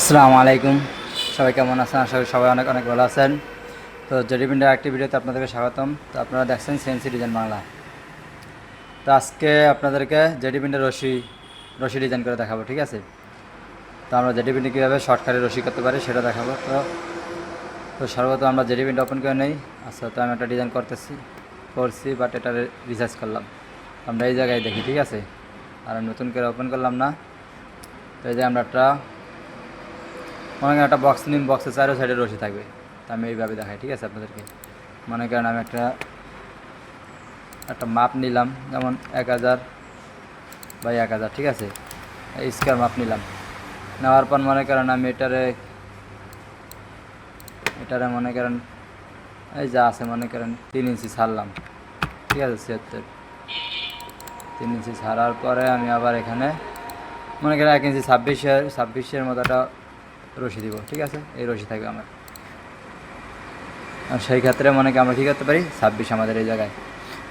আসসালামু আলাইকুম। সবাই কেমন আছেন? আশা করি সবাই অনেক অনেক ভালো আছেন। তো জেডিপিন্ডার একটি ভিডিওতে আপনাদেরকে স্বাগতম। তো আপনারা দেখছেন সিএনসি ডিজাইন বাংলা। তো আজকে আপনাদেরকে জেডিপিন্ডের রশি রশি ডিজাইন করে দেখাবো, ঠিক আছে? তো আমরা জেডিপিন্ডে কীভাবে শর্টকাটে রশি করতে পারি সেটা দেখাবো। তো তো সর্বত আমরা জেডিপিন্ড ওপেন করে নেই। আচ্ছা তো আমি একটা ডিজাইন করতেছি, করছি বাট এটা রিসার্চ করলাম। আমরা এই জায়গায় দেখি, ঠিক আছে? আর নতুন করে ওপেন করলাম না। তো এই যে আমরা একটা মনে করেন একটা বক্স নিন বক্সের চারো সাইডে রশি থাকবে। তা আমি এইভাবে দেখাই, ঠিক আছে আপনাদেরকে? মনে করেন আমি একটা একটা মাপ নিলাম, যেমন এক হাজার বাই এক হাজার, ঠিক আছে? স্কোয়ার মাপ নিলাম। নেওয়ার পর মনে করেন আমি এটারে এটারে মনে করেন, এই যা আছে মনে করেন তিন ইঞ্চি ছাড়লাম, ঠিক আছে? ছিয়াত্তর। তিন ইঞ্চি ছাড়ার পরে আমি আবার এখানে, মনে করেন এক ইঞ্চি ছাব্বিশের ছাব্বিশের মতো একটা রশি দিব, ঠিক আছে? এই রশি থাকবে আমার। আর সেই ক্ষেত্রে মনে কি আমরা কী করতে পারি? ছাব্বিশ আমাদের এই জায়গায়।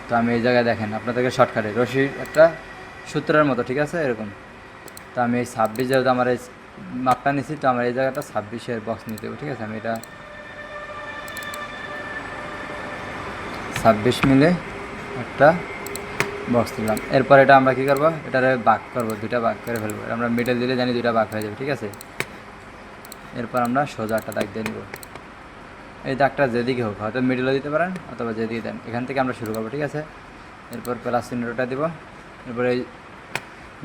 তো আমি এই জায়গায় দেখেন, আপনাদেরকে শর্টকাটে রশির একটা সূত্রের মতো, ঠিক আছে? এরকম। তো আমি এই ছাব্বিশ যেহেতু আমার এই মাপটা নিচ্ছি তো আমার এই জায়গাটা ছাব্বিশের বক্স নিতে দেবো ঠিক আছে? আমি এটা ছাব্বিশ মিলে একটা বক্স দিলাম। এরপর এটা আমরা কী করব? এটারে বাক করব, দুইটা বাক করে ফেলব। আমরা মিডল দিলে জানি দুইটা বাক হয়ে যাবে, ঠিক আছে? এরপর আমরা সোজা একটা দাগ দিয়ে নিব। এই দাগটা যেদিকে হোক, হয়তো মিডলও দিতে পারেন অথবা যেদিকে দেন। এখান থেকে আমরা শুরু করব, ঠিক আছে? এরপর প্লাস চিহ্নটা দিব। এরপর এই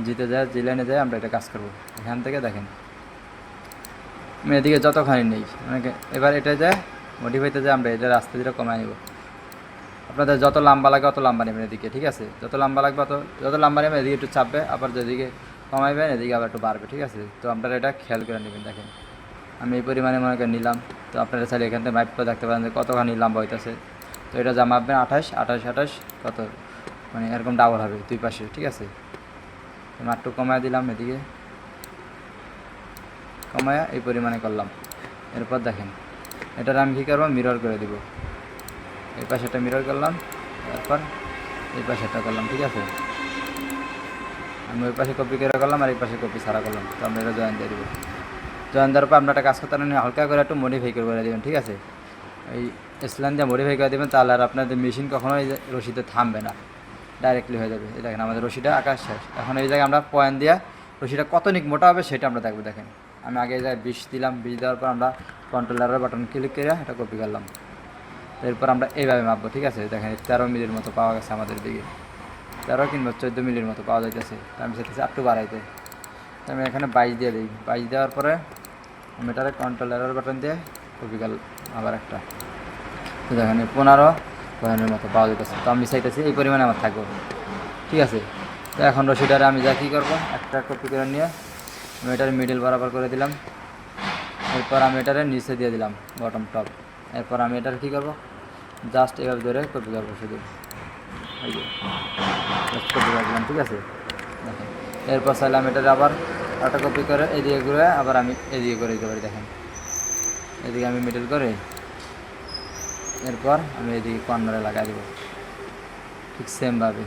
জিতে যায় জি লাইনে যায়, আমরা এটা কাজ করব। এখান থেকে দেখেন। আমি এদিকে যতখানি নেই অনেকে এবার এটা যায় মডিফাইতে যায়, আমরা এটা রাস্তা দিয়ে কমায় নিব। আপনাদের যত লম্বা লাগে অত লম্বা নেবেন এদিকে, ঠিক আছে? যত লম্বা লাগবে অত, যত লম্বা নেবেন, এদিকে একটু চাপবে, আবার যেদিকে কমাইবেন, এদিকে আবার একটু বাড়বে, ঠিক আছে? তো আপনারা এটা খেয়াল করে নেবেন, দেখেন। আমি এই পরিমাণে মনে করেন নিলাম। তো আপনারা চাইলে এখান থেকে মাইপটা দেখতে পারেন যে কতখানি লম্বা হইতেছে। তো এটা যা মাপবেন, আঠাশ আঠাশ আঠাশ, কত? মানে এরকম ডাবল হবে দুই পাশে, ঠিক আছে? মাত্র কমায় দিলাম এদিকে। কমায়া এই পরিমাণে করলাম। এরপর দেখেন এটার আমি কী করব মিরর করে দিব। এই পাশেটা মিরর করলাম, তারপর এই পাশেটা করলাম, ঠিক আছে? আমি ওই পাশে কপি করে করলাম আর এই পাশে কপি ছাড়া করলাম। তো আমরা এটা জয়েন দিয়ে দেবো। জয়েন দেওয়ার পর আমরা একটা কাজ করতে হালকা করে একটু মডিফাই করে দেবেন, ঠিক আছে? এই স্ল্যান দিয়ে মডিফাই করে দেবেন, তাহলে আর আপনাদের মেশিন কখনো এই যে রশিতে থামবে না ডাইরেক্টলি হয়ে যাবে। এই দেখেন, আমাদের রশিটা আকাশ শেষ। এখন এই জায়গায় আমরা পয়েন্ট দিয়ে রশিটা কত নিক মোটা হবে সেটা আমরা দেখব, দেখেন। আমি আগে এই জায়গায় বিষ দিলাম বিষ দেওয়ার পর আমরা কন্ট্রোলারের বাটন ক্লিক করে এটা কপি করলাম। এরপর আমরা এইভাবে মাপবো, ঠিক আছে? দেখেন তেরো মিলির মতো পাওয়া গেছে আমাদের দিকে। তেরো কিংবা চোদ্দ মিলির মতো পাওয়া যাইতেছে। আমি চাইতেছি আটটু বাড়াইতে। আমি এখানে বাইশ দিয়ে দিই। বাইশ দেওয়ার পরে আমি এটারে কন্ট্রোলারের বাটন দিয়ে কপি করলাম আবার একটা। তো দেখেন পনেরো পনেরোর মতো পাওয়া যেতেছে তো আমি চাইতেছি এই পরিমাণে আমার থাকব ঠিক আছে? তো এখন রশিটারে আমি যা কী করব, একটা কপি করে নিয়ে আমি এটার মিডিল বরাবর করে দিলাম। এরপর আমি এটারে নিচে দিয়ে দিলাম বটম টপ এরপর আমি এটার কী করব জাস্ট এভাবে ধরে কপি করব শুধু। কপি করে দিলাম, ঠিক আছে? দেখেন। এরপর চাইলে আমি এটার আবার একটা কপি করে এদিকে ঘুরে আবার আমি এদিকে করে দিতে পারি, দেখেন। এদিকে আমি মিডল করে এরপর আমি এদিকে কর্নারে লাগাই দেবো। ঠিক সেমভাবে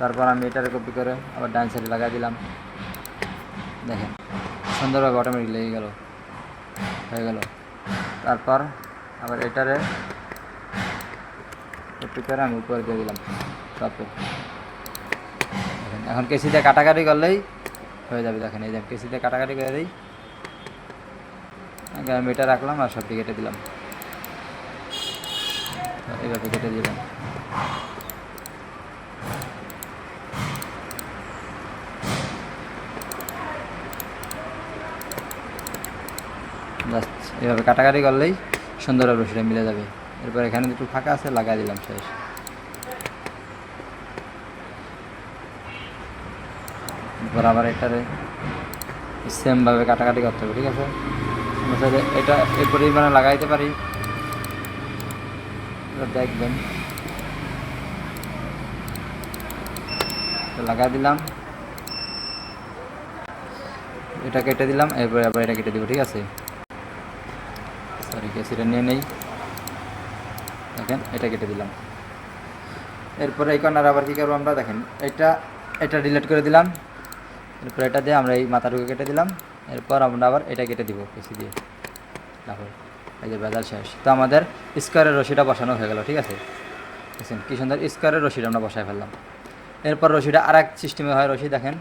তারপর আমি এটারে কপি করে আবার ডান সাইডে লাগাই দিলাম। দেখেন, সুন্দরভাবে অটোমেটিক লেগে গেল। হয়ে গেল। তারপর আবার এটারে কপি করে আমি উপরে দিয়ে দিলাম। তারপর এখন কেসি দিয়ে কাটাকাটি করলেই হয়ে যাবে, দেখেন, এই যে কেসিতে কাটাকাটি করে দিই। আমি এটা রাখলাম আর সবটি কেটে দিলাম। তো এইভাবে কেটে দিলাম। এভাবে কাটাকাটি করলেই সুন্দরভাবে রশিটা মিলে যাবে। এরপর এখানে একটু ফাঁকা আছে, লাগাই দিলাম শেষ। এরপর আবার এটারে সেমভাবে কাটাকাটি করতে হবে, ঠিক আছে? এটা এই পরিমাণে লাগাইতে পারি। দেখবেন। লাগাই দিলাম। এটা কেটে দিলাম, এরপরে আবার এটা কেটে দিব, ঠিক আছে? সরি কেসিটা নিয়ে নেই। দেখেন, এটা কেটে দিলাম। এরপরে এই কর্নার আবার কী করব আমরা? দেখেন, এটা এটা ডিলিট করে দিলাম। এরপর এটা দিয়ে আমরা এই মাথাটুকু কেটে দিলাম। এরপর আমরা আবার এটা কেটে দিব কেসি দিয়ে। দেখো, এই যে বেজাল শেষ। তো আমাদের স্কোয়ারের রশিটা বসানো হয়ে গেল, ঠিক আছে? দেখছেন, কি সুন্দর স্কোয়ারের রশিটা আমরা বসায় ফেললাম। এরপর রশিটা আর এক সিস্টেমে হয় রশি, দেখেন।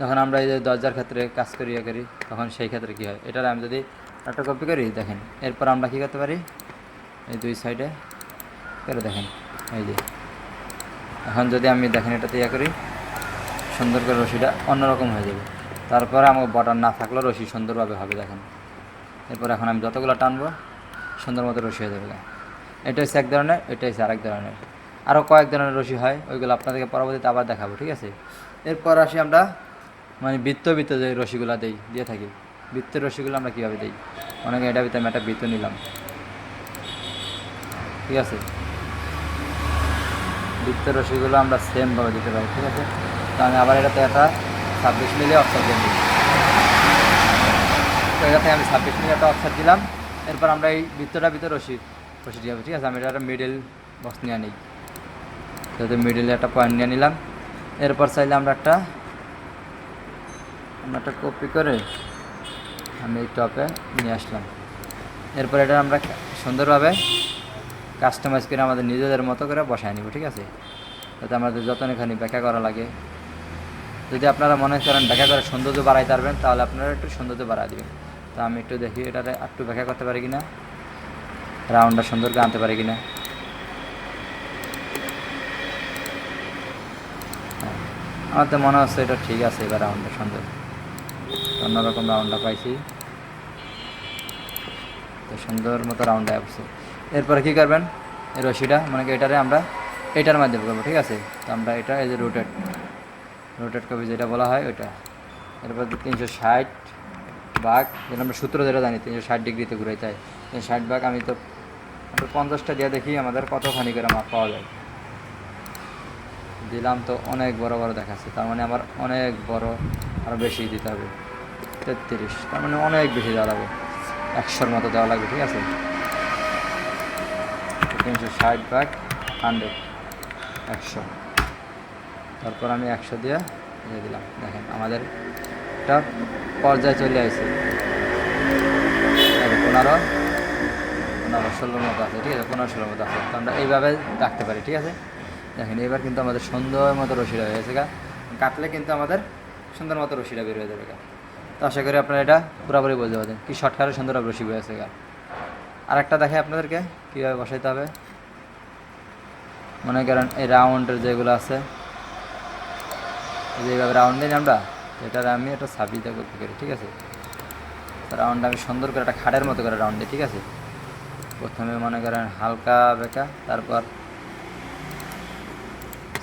যখন আমরা এই যে দরজার ক্ষেত্রে কাজ করি ইয়ে করি, তখন সেই ক্ষেত্রে কী হয়? এটার আমি যদি একটা কপি করি, দেখেন। এরপর আমরা কী করতে পারি? এই দুই সাইডে করে দেখেন। এই যে, এখন যদি আমি দেখেন এটাতে ইয়ে করি সুন্দর করে রশিটা অন্যরকম হয়ে যাবে। তারপরে আমার বটার না থাকলেও রশি সুন্দরভাবে হবে, দেখেন। এরপর এখন আমি যতগুলো টানবো, সুন্দর মতো রশি হয়ে যাবে এটা হচ্ছে এক ধরনের, এটা হচ্ছে আরেক ধরনের। আরও কয়েক ধরনের রশি হয়, ওইগুলো আপনাদেরকে পরবর্তীতে আবার দেখাবো, ঠিক আছে? এরপর আসি আমরা মানে বৃত্ত বৃত্ত যে রশিগুলো দেই, দিয়ে থাকি। বৃত্তের রশিগুলো আমরা কীভাবে দিই? অনেকে এটা ভিতরে আমি একটা বৃত্ত নিলাম। ঠিক আছে? বৃত্তের রশিগুলো আমরা সেমভাবে দিতে পারি, ঠিক আছে? তো আমি আবার এটাতে একটা ছাব্বিশ মিলি অক্সার দিয়ে দিই তো এটাতে আমি ছাব্বিশ মিলি একটা অক্সার দিলাম। এরপর আমরা এই বৃত্তটা ভিতরে রশি রশি দিয়ে ঠিক আছে? আমি এটা একটা মিডল বক্স নিয়ে নিই যাতে মিডলে একটা পয়েন্ট নিয়ে নিলাম। এরপর চাইলে আমরা একটা আমরা একটা কপি করে আমি এই টপে নিয়ে আসলাম। এরপর এটা আমরা সুন্দরভাবে কাস্টমাইজ করে আমাদের নিজেদের মতো করে বসায় নিব, ঠিক আছে? যাতে আমাদের যতখানি ব্যাখ্যা করা লাগে যদি আপনারা মনে করেন ব্যাখ্যা করে সৌন্দর্য বাড়াইতে পারবেন, তাহলে আপনারা একটু সৌন্দর্য বাড়াই দেবেন। তো আমি একটু দেখি এটাতে একটু ব্যাখ্যা করতে পারি কিনা। রাউন্ডটা সুন্দর করে আনতে পারি কিনা। আমার তো মনে হচ্ছে এটা ঠিক আছে এবার রাউন্ডটা সুন্দর অন্যরকম রাউন্ডটা পাইছি। তো সুন্দর মতো রাউন্ড আসছে। এরপরে কী করবেন? এই রশিটা মানে এটারে আমরা এটার মাধ্যমে করব, ঠিক আছে? তো আমরা এটা এই যে রোটেট রোটেট কপি যেটা বলা হয়, ওইটা। এরপর তিনশো ষাট বাঘ, যেটা আমরা সূত্র যেটা জানি, তিনশো ষাট ডিগ্রিতে ঘুরাইতে হয় তিনশো ষাট বাঘ, আমি তো পঞ্চাশটা দিয়ে দেখি আমাদের কতখানি করে মাপ পাওয়া যায়। দিলাম তো অনেক বড় বড় দেখাচ্ছে, তার মানে আমার অনেক বড় আরও বেশি দিতে হবে। তেত্রিশ, তার মানে অনেক বেশি দেওয়া লাগবে। একশোর মতো দেওয়া লাগবে, ঠিক আছে? তিনশো ষাট ভাগ হান্ড্রেড একশো। তারপর আমি একশো দিয়ে দিয়ে দিলাম। দেখেন আমাদের একটা পর্যায়ে চলে আসছে। পনেরো পনেরো, ষোলোর মতো আছে, ঠিক আছে? পনেরো, ষোলোর মতো আছে। তো আমরা এইভাবে রাখতে পারি, ঠিক আছে? দেখেন, এবার কিন্তু আমাদের সুন্দর মতো রশিটা হয়ে গেছে গা। কাটলে কিন্তু আমাদের সুন্দর মতো রশিটা বের হয়ে যাবে গা। তো আশা করি আপনারা এটা পুরোপুরি বুঝতে পারছেন কি শর্টকাটে সুন্দর রশি বের হয়েছে গা। আর একটা দেখে আপনাদেরকে কীভাবে বসাইতে হবে। মনে করেন এই রাউন্ডের যেগুলো আছে এই যে এইভাবে রাউন্ড দিই আমরা এটার আমি একটা সাবিতে করতে পারি ঠিক আছে? রাউন্ড আমি সুন্দর করে একটা খাটের মতো করে রাউন্ড দিই, ঠিক আছে? প্রথমে মনে করেন হালকা বেঁকা, তারপর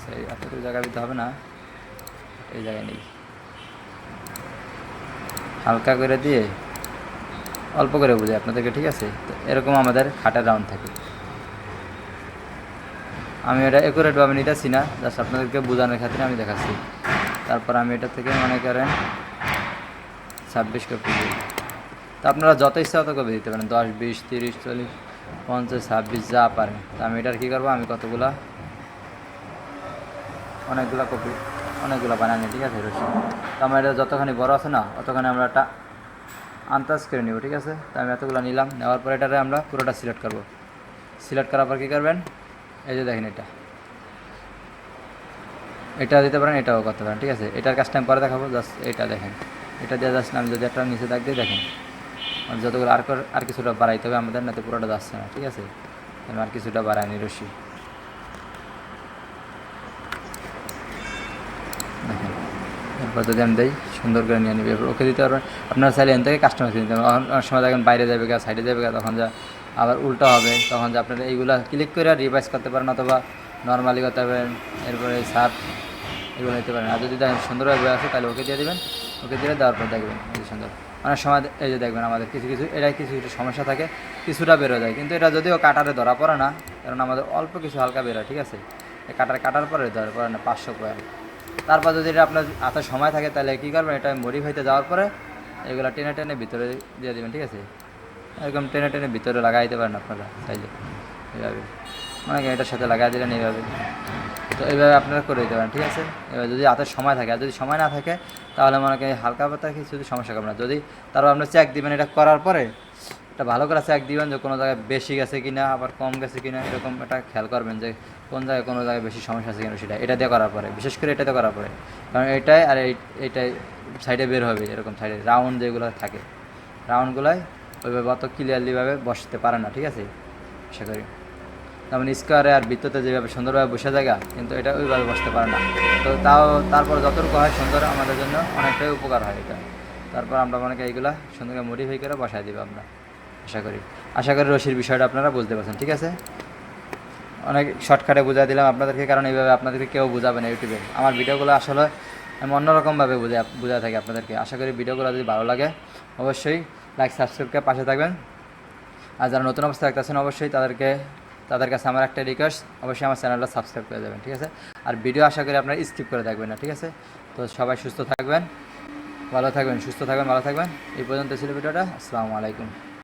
সেই এতটুকু জায়গা দিতে হবে না, এই জায়গায় নেই। হালকা করে দিয়ে অল্প করে বুঝাই আপনাদেরকে, ঠিক আছে? তো এরকম আমাদের খাটের রাউন্ড থাকে। আমি এটা একুরেটভাবে নিতেছি না জাস্ট আপনাদেরকে বোঝানোর ক্ষেত্রে আমি দেখাচ্ছি। তারপর আমি এটা থেকে মনে করেন ছাব্বিশ কপি দিই। তো আপনারা যত ইচ্ছা তত কপি দিতে পারেন। দশ, বিশ, তিরিশ, চল্লিশ, পঞ্চাশ, ছাব্বিশ, যা পারেন। তো আমি এটার কী করব? আমি কতগুলা? অনেকগুলা কপি অনেকগুলো বানানি, ঠিক আছে তো আমার এটা যতখানি বড় আছে না, অতখানি আমরা একটা আন্দাজ করে নিব, ঠিক আছে? তো আমি এতগুলো নিলাম, নেওয়ার পর এটারে আমরা পুরোটা সিলেক্ট করব। সিলেক্ট করার পর কী করবেন? এই যে দেখেন এটা। এটা দিতে পারেন, এটাও করতে পারেন, ঠিক আছে? এটার কাজটা আমি পরে দেখাবো জাস্ট এটা দেখেন। এটা দিয়ে না আমি যদি একটা নিচে দাগ দিয়ে দেখেন যতগুলো আর আর কিছুটা বাড়াইতে হবে আমাদের না তো পুরোটা যাচ্ছে না, ঠিক আছে? আমি আর কিছুটা বাড়াইনি রশি এরপর যদি আমি দেই, সুন্দর করে নিয়ে নিবি। ওকে দিতে পারবেন। আপনারা চাইলে এখান থেকে কাস্টমার দিতে পারবেন। অনেক সময় দেখেন বাইরে যাবে গা সাইডে যাবে গা, তখন যা আবার উল্টো হবে, তখন যে আপনারা এইগুলা ক্লিক করে রিভাইজ করতে পারেন অথবা নর্মালি করতে পারেন। এরপরে সার্ফ এগুলো নিতে পারেন আর যদি দেখেন সুন্দরভাবে বয়ে আছে, তাহলে ওকে দিয়ে দেবেন। ওকে দিয়ে দেওয়ার পর দেখবেন এই সুন্দর। অনেক সময় এই যে দেখবেন আমাদের কিছু কিছু এটাই কিছু কিছু সমস্যা থাকে, কিছুটা বেরো যায়। কিন্তু এটা যদিও কাটারে ধরা পড়ে না, কারণ আমাদের অল্প কিছু হালকা বেরোয়, ঠিক আছে? এই কাটার কাটার পরে ধরা পড়ে না, পাঁচশো পয়েন্ট তারপর যদি এটা আপনার হাতে সময় থাকে, তাহলে কী করবেন, এটা মডিফাইতে যাওয়ার পরে এগুলো টেনে টেনে ভিতরে দিয়ে দেবেন, ঠিক আছে? এরকম টেনে টেনে ভিতরে লাগাই দিতে পারেন আপনারা, চাইলে। এইভাবে। অনেকে এটার সাথে লাগাই দিলেন এইভাবে। তো এইভাবে আপনারা করে দিতে পারেন, ঠিক আছে? এবার যদি হাতের সময় থাকে, আর যদি সময় না থাকে, তাহলে মনে করেন হালকা পাতা কিছু সমস্যা করবে না। যদি তারপর আপনার চেক দিবেন এটা করার পরে, একটা ভালো করে চেক দিবেন যে কোনো জায়গায় বেশি গেছে কি না আবার কম গেছে কি না এরকম একটা খেয়াল করবেন যে কোন জায়গায় কোনো জায়গায় বেশি সমস্যা আছে কিনা সেটা, এটা দিয়ে করার পরে, বিশেষ করে এটাতে করার পরে। কারণ এটাই আর এই এইটাই সাইডে বের হবে, এরকম সাইডে রাউন্ড যেগুলো থাকে। রাউন্ডগুলোয় ওইভাবে অত ক্লিয়ারলিভাবে বসতে পারে না, ঠিক আছে? আশা করি। যেমন স্কোয়ারে আর বৃত্ততে যেভাবে সুন্দরভাবে বসে জায়গা, কিন্তু এটা ওইভাবে বসতে পারে না। তো তাও তারপর যতটুকু হয় সুন্দর আমাদের জন্য অনেকটাই উপকার হয় এটা। তারপর আমরা করি এইগুলা সুন্দর মডিফাই করে বসায় দিব আমরা, আশা করি। আশা করি রশির বিষয়টা আপনারা বুঝতে পারছেন, ঠিক আছে? অনেক শর্টকাটে বুঝাই দিলাম আপনাদেরকে, কারণ এইভাবে আপনাদেরকে কেউ বুঝাবে না ইউটিউবে। আমার ভিডিওগুলো আসলে আমি অন্যরকমভাবে বুঝে বুঝা থাকি আপনাদেরকে। আশা করি ভিডিওগুলো যদি ভালো লাগে, অবশ্যই লাইক সাবস্ক্রাইব করে পাশে থাকবেন। আর যারা নতুন অবস্থায় থাকতেছেন অবশ্যই তাদেরকে তাদের কাছে আমার একটা রিকোয়েস্ট অবশ্যই আমার চ্যানেলটা সাবস্ক্রাইব করে দেবেন, ঠিক আছে? আর ভিডিও আশা করি আপনারা স্কিপ করে থাকবেন না, ঠিক আছে? তো সবাই সুস্থ থাকবেন, ভালো থাকবেন, সুস্থ থাকবেন, ভালো থাকবেন। এই পর্যন্ত ছিল ভিডিওটা, আসসালামু আলাইকুম।